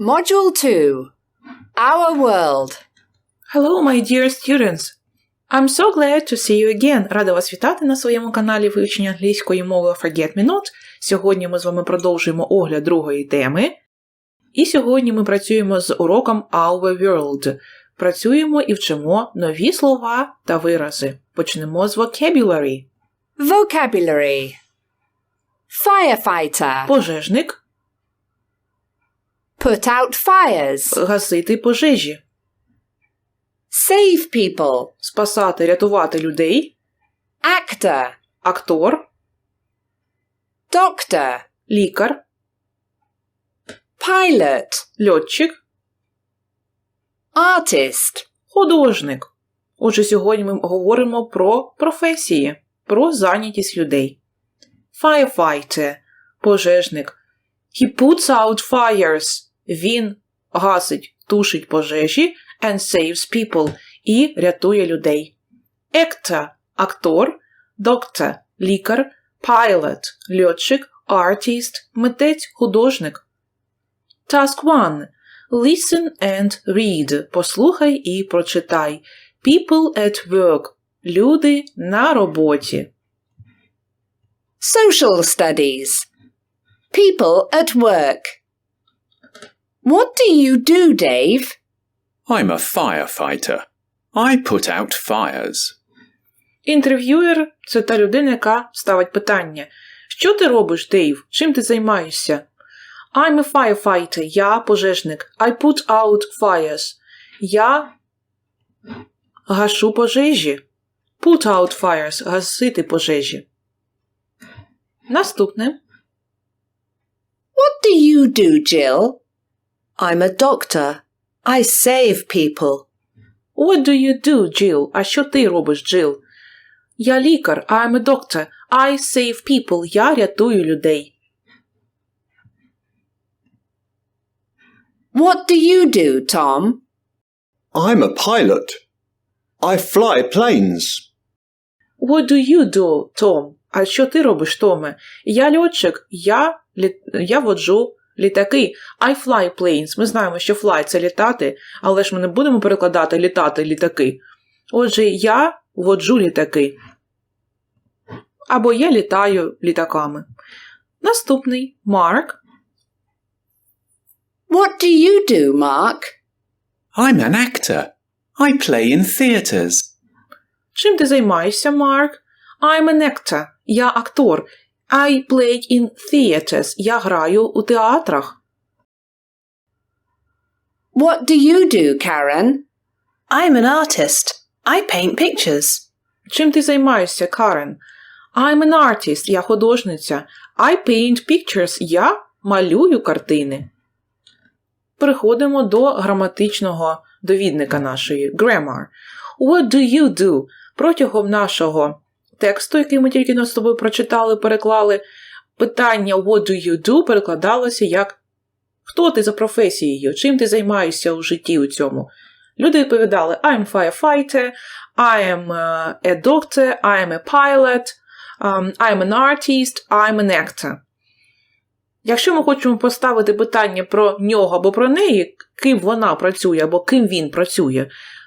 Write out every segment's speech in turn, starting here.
Module 2 Our World. Hello, my dear students! I'm so glad to see you again. Рада вас вітати на своєму каналі вивчення англійської мови Forget Me Not. Сьогодні ми з вами продовжуємо огляд другої теми. І сьогодні ми працюємо з уроком Our World. Працюємо і вчимо нові слова та вирази. Почнемо з vocabulary. Vocabulary Firefighter. Пожежник, Put out fires. гасити пожежі, Save people. спасати, рятувати людей, Actor. актор, Doctor. лікар, Pilot. льотчик, Artist. Художник. Отже, сьогодні ми говоримо про професії, про зайнятість людей. Firefighter – пожежник. He puts out fires. Він гасить, тушить пожежі and saves people і рятує людей. Actor – актор, doctor – лікар, pilot – льотчик, artist – митець, художник. Task 1. Listen and read. Послухай і прочитай. People at work. Люди на роботі. Social studies. People at work. What do you do, Dave? I'm a firefighter. I put out fires. Інтерв'юер це та людина, яка ставить питання. Що ти робиш, Дейв? Чим ти займаєшся? I'm a firefighter. Я пожежник. I put out fires. Я гашу пожежі. Put out fires. Гасити пожежі. Наступне. What do you do, Jill? I'm a doctor. I save people. What do you do, Jill? А що ти робиш, Джил? Я лікар. I'm a doctor. I save people. Я рятую людей. What do you do, Tom? I'm a pilot. I fly planes. What do you do, Tom? А що ти робиш, Томе? Я льотчик. Я, лі... я воджу літаки. I fly planes. Ми знаємо, що fly – це літати, але ж ми не будемо перекладати літати літаки. Отже, я воджу літаки. Або я літаю літаками. Наступний Марк. What do you do, Mark? I'm an actor. I play in theatres. Чим ти займаєшся, Марк? I'm an actor. Я актор. I play in theatres. Я граю у театрах. What do you do, Karen? I'm an artist. I paint pictures. Чим ти займаєшся, Карен? I'm an artist. Я художниця. I paint pictures. Я малюю картини. Переходимо до граматичного довідника нашої grammar. What do you do? Протягом нашого тексту, який ми тільки з тобою прочитали, переклали, питання What do you do перекладалося як Хто ти за професією? Чим ти займаєшся у житті у цьому? Люди відповідали I'm firefighter, I am uh, a doctor, I am a pilot, um, I'm an artist, I'm an actor. Якщо ми хочемо поставити питання про нього або про неї, ким вона працює або ким він працює,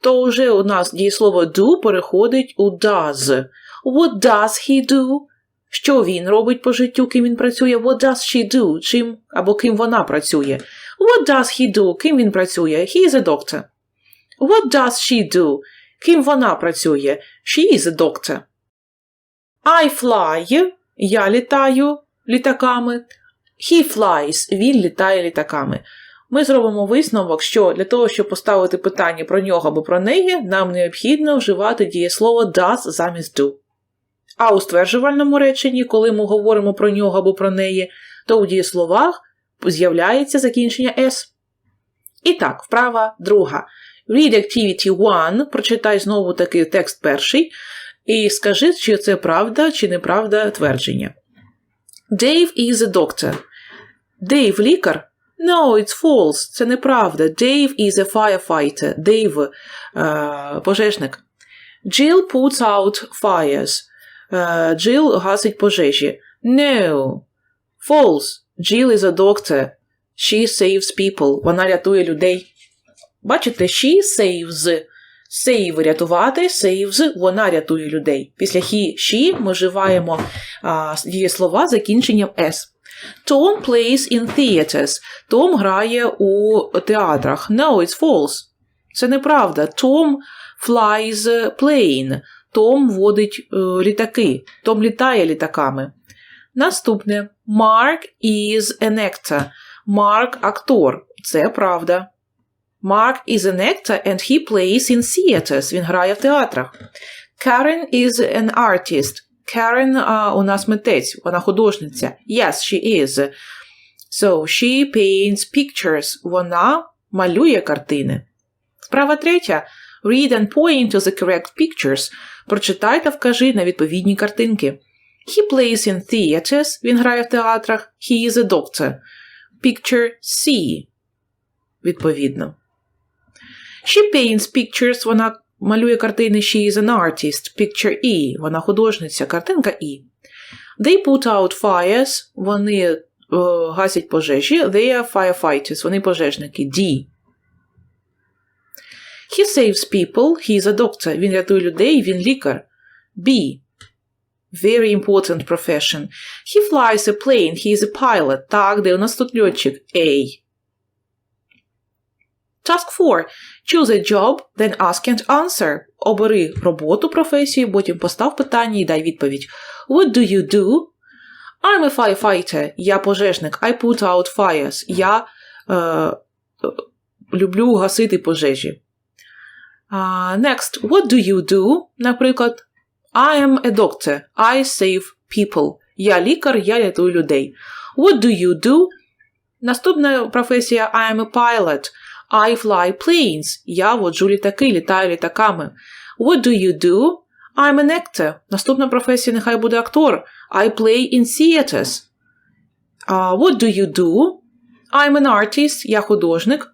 то вже у нас дієслово do переходить у does. What does he do? Що він робить по життю, ким він працює? What does she do? Чим або ким вона працює? What does he do? Ким він працює? He is a doctor. What does she do? Ким вона працює? She is a doctor. I fly. Я літаю літаками. He flies. Він літає літаками. Ми зробимо висновок, що для того, щоб поставити питання про нього або про неї, нам необхідно вживати дієслово does замість do. А у стверджувальному реченні, коли ми говоримо про нього або про неї, то у дієсловах з'являється закінчення s. І так, вправа друга. Read activity 1, прочитай знову таки текст перший, і скажи, чи це правда чи неправда твердження. Dave is a doctor. Dave лікар? No, it's false. Це неправда. Dave is a firefighter. Dave е, пожежник. Jill puts out fires. Е, Jill гасить пожежі. No. False. Jill is a doctor. She saves people. Вона рятує людей. Бачите, she saves. Save – рятувати, saves – вона рятує людей. Після he, she ми вживаємо а, дієслова з закінченням s. Tom plays in theaters. Том грає у театрах. No, it's false. Це неправда. Tom flies plane. Том водить е, літаки. Том літає літаками. Наступне. Mark is an actor. Марк актор. Це правда. Mark is an actor and he plays in theaters. Він грає в театрах. Karen is an artist. Karen а, у нас митець, вона художниця. Yes, she is. So, she paints pictures. Вона малює картини. Справа третя. Read and point to the correct pictures. Прочитай та вкажи на відповідні картинки. He plays in theaters. Він грає в театрах. He is a doctor. Picture C. Відповідно. She paints pictures. Вона малює картини. She is an artist. Picture E. Вона художниця. Картинка E. They put out fires. Вони е, гасять пожежі. They are firefighters. Вони пожежники. D. He saves people. He is a doctor. Він рятує людей. Він лікар. B. Very important profession. He flies a plane. He is a pilot. Так, де у нас тут льотчик? A. Task 4. Choose a job, then ask and answer. Обери роботу, професію, потім постав питання і дай відповідь. What do you do? I'm a firefighter. Я пожежник. I put out fires. Я е, е, люблю гасити пожежі. Uh, next, what do you do? Наприклад, I am a doctor. I save people. Я лікар, я рятую людей. What do you do? Наступна професія I am a pilot. I fly planes. Я воджу літаки, літаю літаками. What do you do? I'm an actor. Наступна професія нехай буде актор. I play in theaters. Uh, what do you do? I'm an artist. Я художник.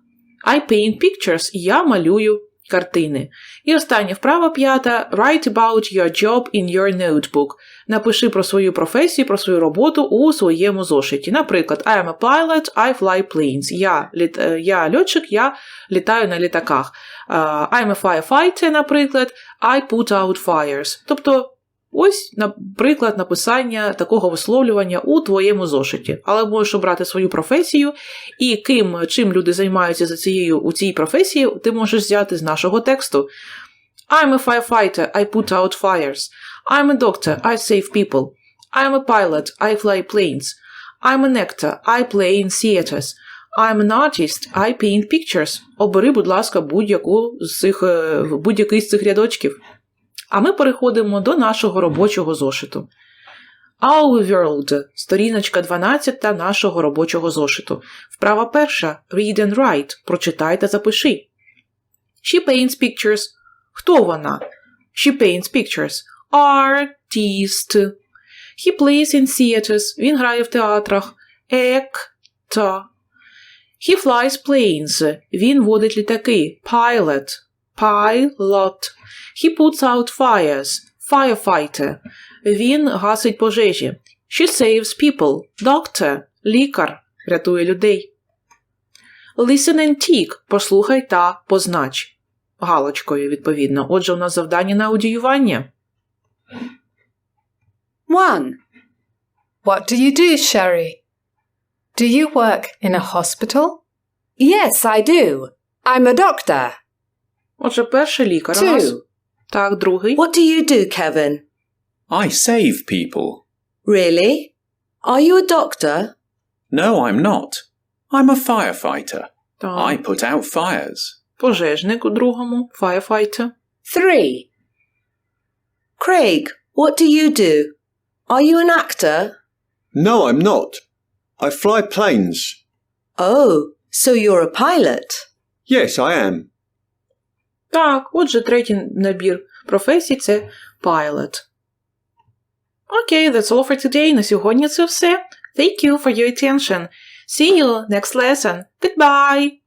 I paint pictures. Я малюю Картини. І остання вправа п'ята. Write about your job in your notebook. Напиши про свою професію, про свою роботу у своєму зошиті. Наприклад, I am a pilot, I fly planes. Я, літ, е, я льотчик, я літаю на літаках. Uh, I'm a firefighter, наприклад, I put out fires. Тобто, ось, наприклад, написання такого висловлювання у твоєму зошиті. Але можеш обрати свою професію, і ким, чим люди займаються за цією у цій професії, ти можеш взяти з нашого тексту. I'm a firefighter, I put out fires. I'm a doctor, I save people. I'm a pilot, I fly planes. I'm an actor, I play in theaters. I'm an artist, I paint pictures. Обери, будь ласка, будь-яку з цих, е, будь-який з цих рядочків. А ми переходимо до нашого робочого зошиту. Our World, сторіночка 12 нашого робочого зошиту. Вправа перша Read and write. Прочитай та запиши. She paints pictures. Хто вона? She paints pictures. Artist. He plays in theaters. Він грає в театрах. Actor. He flies planes. Він водить літаки. Pilot. Pilot. He puts out fires. Firefighter. Він гасить пожежі. She saves people. Doctor. Лікар. Рятує людей. Listen and tick. Послухай та познач. Галочкою, відповідно. Отже, у нас завдання на аудіювання. 1. What do you do, Sherry? Do you work in a hospital? Yes, I do. I'm a doctor. Отже, перший лікар у нас. Two. Так, другий. What do you do, Kevin? I save people. Really? Are you a doctor? No, I'm not. I'm a firefighter. Так. I put out fires. Пожежник у другому. Firefighter. Three. Craig, what do you do? Are you an actor? No, I'm not. I fly planes. Oh, so you're a pilot. Yes, I am. Так, отже, третій набір професій це pilot. Окей, that's all for today. На сьогодні це все. Thank you for your attention. See you next lesson. Goodbye!